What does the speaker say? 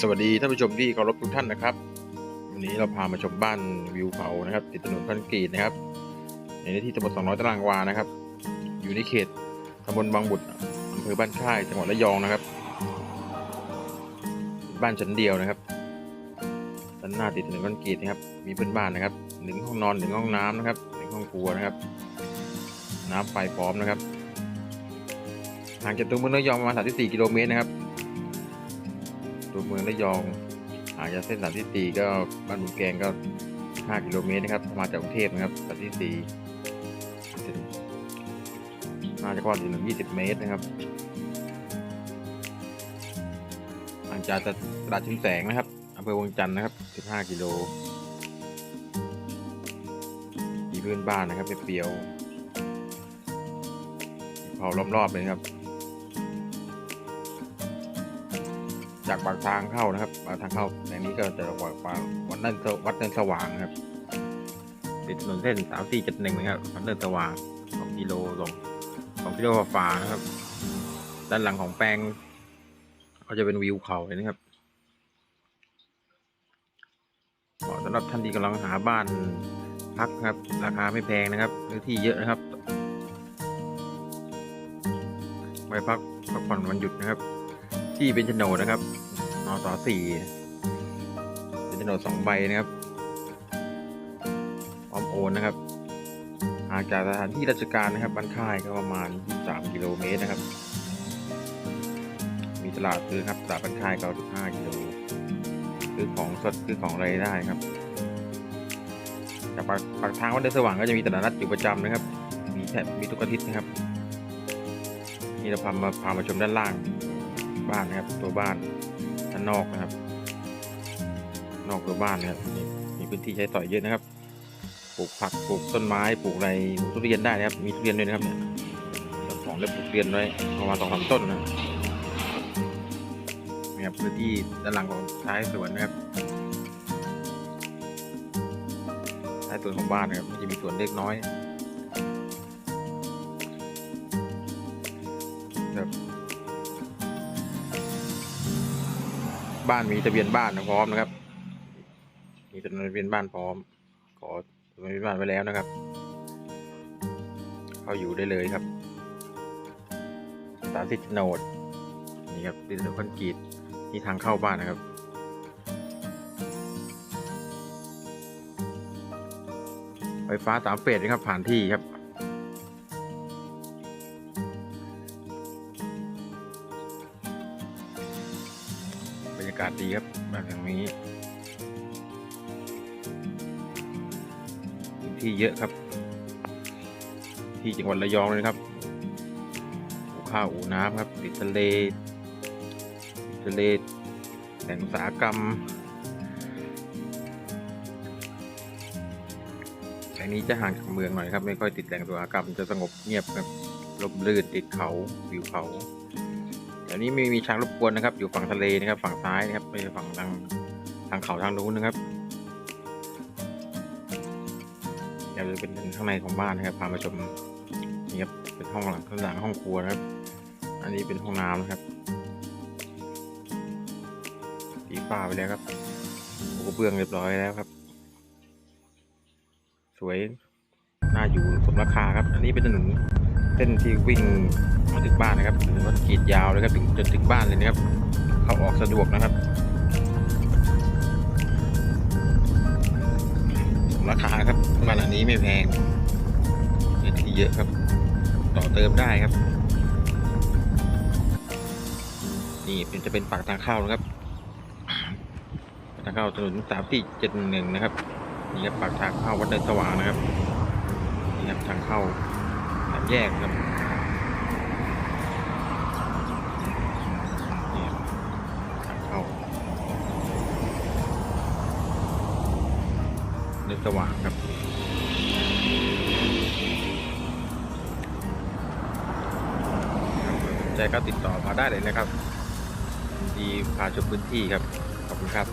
สวัสดีท่านผู้ชมที่เคารพทุกท่านนะครับ วันนี้เราพามาชมบ้านวิวเขานะครับ ติดถนนคอนกรีตนะครับ ในที่ตำบล200ตารางวานะครับ อยู่ในเขตตำบลบางบุตรอำเภอบ้านค่ายจังหวัดระยองนะครับ บ้านชั้นเดียวนะครับด้านหน้าติดถนนคอนกรีตนะครับ มีเพื่อนบ้านนะครับหนึ่งห้องนอนหนึ่งห้องน้ำนะครับหนึ่งห้องครัวนะครับ น้ำไฟพร้อมนะครับห่างจากตัวเมืองระยองประมาณ34กิโลเมตรนะครับ ตัวเมืองระยองห่างจากเส้นสามที่สี่ก็บ้านบุญแกงก็5กิโลเมตรนะครับ มาจากกรุงเทพนะครับสามที่สี่น่าจะกว้างถึง20เมตรนะครับห่างจากตลาดชุมแสงนะครับอำเภอวังจันทร์นะครับ15กิโลมีเพื่อนบ้านนะครับเปรียวเผาล้อมๆเลยครับ จากปากทางเข้านะครับปากทางเข้าแห่งนี้ก็จะวัดปาวัดเนินวัดเนินสว่างครับติดถนนเส้นสามสี่เจ็ดหนึ่งนะครับวัดเนินสว่างสองกิโลสองสองกิโลฝ่านะครับ ด้านหลังของแปลงก็จะเป็นวิวเขาเลยนะครับเหมาะสำหรับท่านที่กำลังหาบ้านพักครับ ราคาไม่แพงนะครับพื้นที่เยอะนะครับไว้พักพักผ่อนวันหยุดนะครับ ที่เป็นโฉนดนะครับนสสี่เป็นโฉนดสองใบนะครับพร้อมโอนนะครับห่างจากสถานที่ราชการนะครับบ้านค่ายก็ประมาณ 3 กิโลเมตรนะครับ มีตลาดซื้อครับตลาดบ้านค่ายก็5กิโลซื้อของสดซื้อของอะไรได้ครับจากปากปากทางวัดเดินสว่างก็จะมีตลาดนัดอยู่ประจำนะครับ มีแทบมีทุกอาทิตย์นะครับ นี่เราพามาพามาชมด้านล่าง บ้านนะครับ ตัวบ้านด้านนอกนะครับ นอกตัวบ้านนะครับมีพื้นที่ใช้สอยเยอะนะครับ ปลูกผักปลูกต้นไม้ปลูกอะไรปลูกทุเรียนได้นะครับ มีทุเรียนด้วยนะครับเนี่ยของได้ปลูกทุเรียนไว้ประมาณสองสามต้นนะนี่ครับพื้นที่ด้านหลังของท้ายสวนนะครับท้ายสวนของบ้านนะครับมันจะมีสวนเล็กน้อย บ้านมีทะเบียนบ้านพร้อมนะครับ มีทะเบียนบ้านพร้อม ขอทะเบียนบ้านไว้แล้วนะครับ เข้าอยู่ได้เลยครับสามสิบโนดนี่ครับเป็นคอนกรีตที่ทางเข้าบ้านนะครับไฟฟ้าสามเฟสนะครับผ่านที่ครับ รรยากาศดีครับบ้านหลังนี้พื้นที่เยอะครับ ที่จังหวัดระยองเลยครับอู่ข้าวอู่น้ำครับ ติดทะเลติดทะเลแหล่งอุตสาหกรรมแห่งนี้จะห่างจากเมืองหน่อยครับ ไม่ค่อยติดแหล่งอุตสาหกรรมจะสงบเงียบครับลมลื่นติดเขาวิวเขา แถวนี้ม่มีช้างรบกวนนะครับ อยู่ฝั่งทะเลนะครับ ฝั่งซ้ายนะครับไม่ใช่ฝั่งทางทางเขาทางนู้นนะครับเดี๋ยวจะเป็นข้างในของบ้านนะครับพามาชมนี่ครับเป็นห้องหลังข้างหลังห้องครัวนะครับ อันนี้เป็นห้องน้ำนะครับตีฝ้าไปแล้วครับปูกระเบื้องเรียบร้อยแล้วครับ สวยน่าอยู่สมราคาครับ อันนี้เป็นถนน เส้นที่วิ่งมาถึงบ้านนะครับถนนคอนกรีดยาวเลยครับถึงจนถึงบ้านเลยนะครับ เข้าออกสะดวกนะครับ ราคาครับบ้านหลังนี้ไม่แพงเนื้อที่เยอะครับ ต่อเติมได้ครับ นี่เป็นจะเป็นปากทางเข้านะครับปากทางเข้าถนนสามสี่เจ็ดหนึ่งนะครับนี่ครับปากทางเข้าวัดเดินสว่างนะครับนี่ครับทางเข้า สามแยกครับเข้าเดินสว่างครับสนใจก็ติดต่อมาได้เลยนะครับ ดีพาชมพื้นที่ครับ ขอบคุณครับ